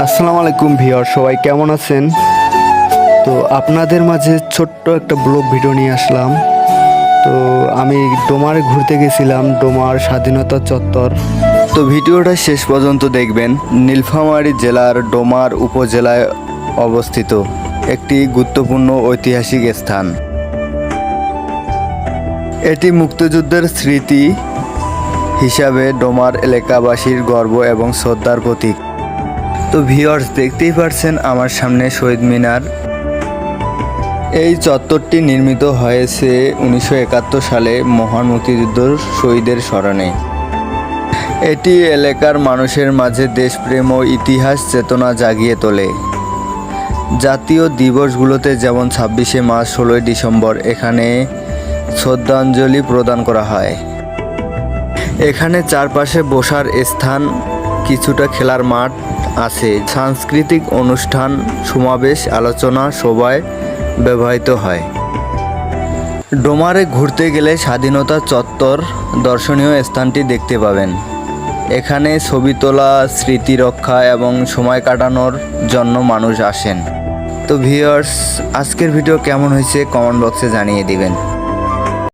আসসালামু আলাইকুম ভিওর সবাই কেমন আছেন? তো আপনাদের মাঝে ছোট্ট একটা ব্লগ ভিডিও নিয়ে আসলাম। তো আমি ডোমারে ঘুরতে গেছিলাম, ডোমার স্বাধীনতা চত্বর। তো ভিডিওটা শেষ পর্যন্ত দেখবেন। নীলফামারী জেলার ডোমার উপজেলায় অবস্থিত একটি গুরুত্বপূর্ণ ঐতিহাসিক স্থান। এটি মুক্তিযুদ্ধের স্মৃতি হিসাবে ডোমার এলাকাবাসীর গর্ব এবং শ্রদ্ধার প্রতীক। তো ভিওর্স দেখতেই পারছেন আমার সামনে শহীদ মিনার। এই চত্বরটি নির্মিত হয়েছে উনিশশো একাত্তর সালে মহান মুক্তিযুদ্ধ শহীদের স্মরণে। এটি এলাকার মানুষের মাঝে দেশপ্রেম ও ইতিহাস চেতনা জাগিয়ে তোলে। জাতীয় দিবসগুলোতে যেমন ছাব্বিশে মার্চ, ষোলোই ডিসেম্বর, এখানে শ্রদ্ধাঞ্জলি প্রদান করা হয়। এখানে চারপাশে বসার স্থান, কিছুটা খেলার মাঠ আছে। সাংস্কৃতিক অনুষ্ঠান, সমাবেশ, আলোচনা, সভায় ব্যবহৃত হয়। ডোমারে ঘুরতে গেলে স্বাধীনতা চত্বর দর্শনীয় স্থানটি দেখতে পাবেন। এখানে ছবি তোলা, স্মৃতি রক্ষা এবং সময় কাটানোর জন্য মানুষ আসেন। তো ভিউয়ার্স আজকের ভিডিও কেমন হয়েছে? কমেন্ট বক্সে জানিয়ে দিবেন।